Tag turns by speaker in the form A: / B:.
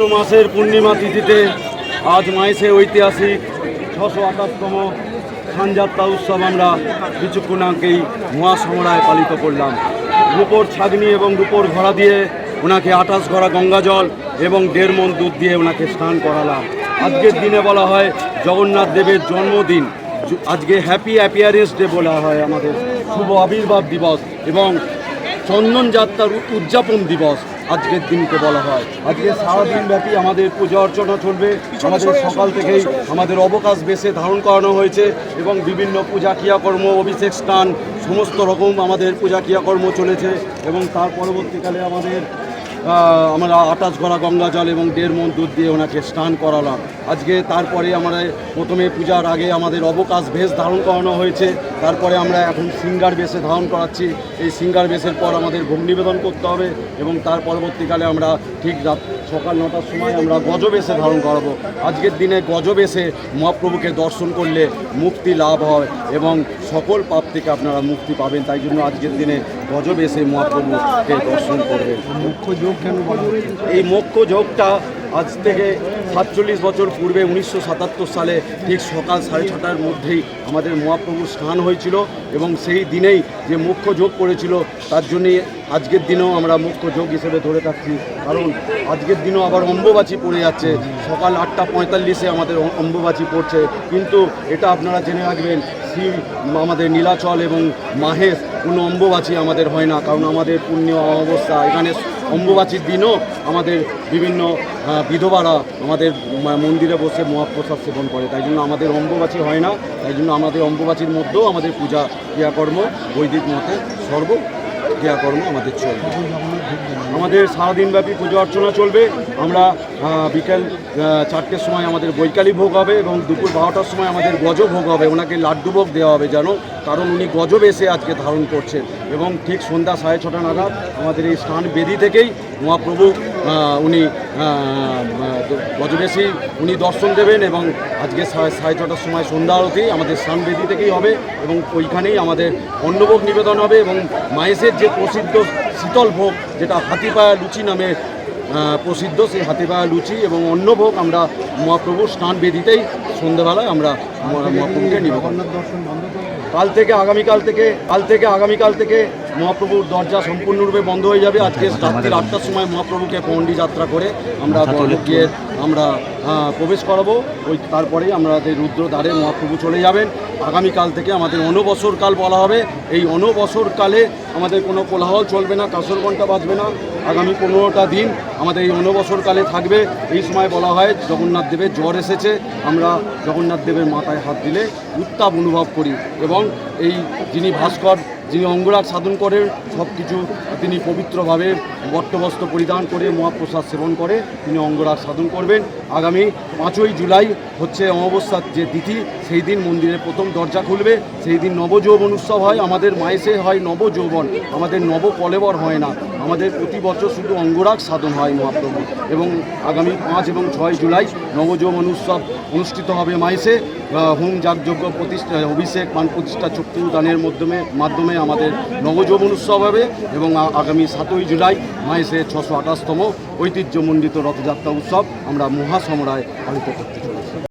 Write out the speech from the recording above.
A: জ্যৈষ্ঠ মাসের পূর্ণিমা তিথিতে আজ মাইসে ঐতিহাসিক ছশো আঠাশতম খানযাত্রা উৎসব আমরা আগেই মহাসমরায় পালিত করলাম। রূপোর ছাগনি এবং রূপোর ঘোড়া দিয়ে ওনাকে আঠাশ ঘোড়া গঙ্গা জল এবং দেড় মন দুধ দিয়ে ওনাকে স্নান করালাম। আজকের দিনে বলা হয় জগন্নাথ দেবের জন্মদিন। আজকে হ্যাপি অ্যাপিয়ারেন্স ডে বলা হয় আমাদের। শুভ আবির্ভাব দিবস এবং চন্দন যাত্রার উদযাপন দিবস আজকের দিনকে বলা হয়। আজকে সারাদিন ব্যাপী আমাদের পূজা অর্চনা চলবে। আমাদের সকাল থেকেই আমাদের অবকাশ বেশে ধারণ করানো হয়েছে এবং বিভিন্ন পূজা ক্রিয়াকর্ম অভিষেক স্নান সমস্ত রকম আমাদের পূজা ক্রিয়াকর্ম চলেছে এবং তার পরবর্তীকালে আমাদের আমরা আটাশ ঘোড়া গঙ্গা জল এবং দেড় মন দুধ দিয়ে ওনাকে স্নান করালাম। আজকে তারপরে আমরা প্রথমে পূজার আগে আমাদের অবকাশ বেশ ধারণ করানো হয়েছে। তারপরে আমরা এখন সিঙ্গার বেশে ধারণ করাচ্ছি। এই সিঙ্গার বেশের পর আমাদের ভোগ নিবেদন করতে হবে এবং তার পরবর্তীকালে আমরা ঠিক রাত সকাল নটার সময় আমরা গজবেশে ধারণ করাবো। আজকের দিনে গজবেশে মহাপ্রভুকে দর্শন করলে মুক্তি লাভ হয় এবং সকল পাপ থেকে আপনারা মুক্তি পাবেন। তাই জন্য আজকের দিনে গজবেশে মহাপ্রভুকে দর্শন করবেন।
B: মুখ্য
A: এই মোক্ষ যোগটা আজ থেকে সাতচল্লিশ বছর পূর্বে উনিশশো সাতাত্তর সালে ঠিক সকাল সাড়ে ছটার মধ্যেই আমাদের মহাপ্রভুর স্নান হয়েছিল এবং সেই দিনেই যে মুখ্য যোগ করেছিল, তার জন্যই আজকের দিনেও আমরা মুখ্য যোগ হিসেবে ধরে থাকছি। কারণ আজকের দিনও আবার অম্বুবাচী পড়ে যাচ্ছে। সকাল আটটা পঁয়তাল্লিশে আমাদের অম্বুবাচী পড়ছে। কিন্তু এটা আপনারা জেনে রাখবেন শিব আমাদের নীলাচল এবং মাহেশ, কোনো অম্বুবাচী আমাদের হয় না, কারণ আমাদের পুণ্য অবস্থা। এখানে অম্বুবাচীর দিনও আমাদের বিভিন্ন বিধবারা আমাদের মন্দিরে বসে মহাপ্রসাদ সেবন করে। তাই জন্য আমাদের অম্বুবাচী হয় না, তাই জন্য আমাদের অম্বুবাচীর মধ্যেও আমাদের পূজা, ক্রিয়াকর্ম বৈদিক মতে সর্ব ক্রিয়াকর্ম আমাদের চলবে। আমাদের সারাদিনব্যাপী পুজো অর্চনা চলবে। আমরা বিকেল চারটের সময় আমাদের বৈকালী ভোগ হবে এবং দুপুর বারোটার সময় আমাদের গজ ভোগ হবে। ওনাকে লাড্ডু ভোগ দেওয়া হবে যেন, কারণ উনি গজব এসে আজকে ধারণ করছেন। এবং ঠিক সন্ধ্যা সাড়ে ছটা নাগাদ আমাদের এই স্নান বেদি থেকেই মহাপ্রভু উনি গজবেশী, উনি দর্শন দেবেন এবং আজকে সাড়ে ছটার সময় সন্ধ্যা আরতি আমাদের স্নান বেদি থেকেই হবে এবং ওইখানেই আমাদের অন্নভোগ নিবেদন হবে এবং মায়েসের যে প্রসিদ্ধ শীতল ভোগ, যেটা হাতিপায়া লুচি নামে প্রসিদ্ধ সেই হাতিপায়া লুচি এবং অন্নভোগ আমরা মহাপ্রভুর স্নান বেদিতেই সন্ধ্যেবেলায় আমরা মহা- মহাপ্রভুকে নিবেদন কাল থেকে আগামীকাল থেকে, কাল থেকে আগামীকাল থেকে মহাপ্রভুর দরজা সম্পূর্ণরূপে বন্ধ হয়ে যাবে। আজকে রাত্রির আটটার সময় মহাপ্রভুকে পণ্ডি যাত্রা করে আমরা গিয়ে আমরা প্রবেশ করাবো। ওই তারপরেই আমাদের রুদ্র দ্বারে মহাপ্রভু চলে যাবেন। আগামীকাল থেকে আমাদের অনবসর কাল বলা হবে। এই অনবসর কালে আমাদের কোনো কোলাহল চলবে না কাসর ঘণ্টা বাজবে না। আগামী পনেরোটা দিন আমাদের এই অনবসর কালে থাকবে। এই সময় বলা হয় জগন্নাথ দেবের জ্বর এসেছে। আমরা জগন্নাথ দেবের মাথায় হাত দিলে উত্তাপ অনুভব করি এবং এই যিনি ভাস্কর যিনি অঙ্গরাগ সাধন করে সব কিছু তিনি পবিত্রভাবে বট্টবস্ত্র পরিধান করে মহাপ্রসাদ সেবন করে তিনি অঙ্গরাগ সাধন করবেন। আগামী পাঁচই জুলাই হচ্ছে অমাবস্যার যে তিথি, সেই দিন মন্দিরের প্রথম দরজা খুলবে। সেই দিন নবযৌবন উৎসব হয়, আমাদের মায়েসে হয় নবযৌবন। আমাদের নব কলেবর হয় না। আমাদের প্রতি বছর শুধু অঙ্গরাগ সাধন হয় মহাপ্রভু এবং আগামী পাঁচ এবং ছয় জুলাই নবযৌবন উৎসব অনুষ্ঠিত হবে মাইসে। হোম যাগযজ্ঞ প্রতিষ্ঠা, অভিষেক, পান প্রতিষ্ঠা চক্ষুদানের মাধ্যমে মাধ্যমে আমাদের নবযৌবন উৎসব হবে এবং আগামী সাতই জুলাই মাইসে ছশো আঠাশতম ঐতিহ্যমণ্ডিত রথযাত্রা উৎসব আমরা মহাসমরায় পালিত করতে চলেছি।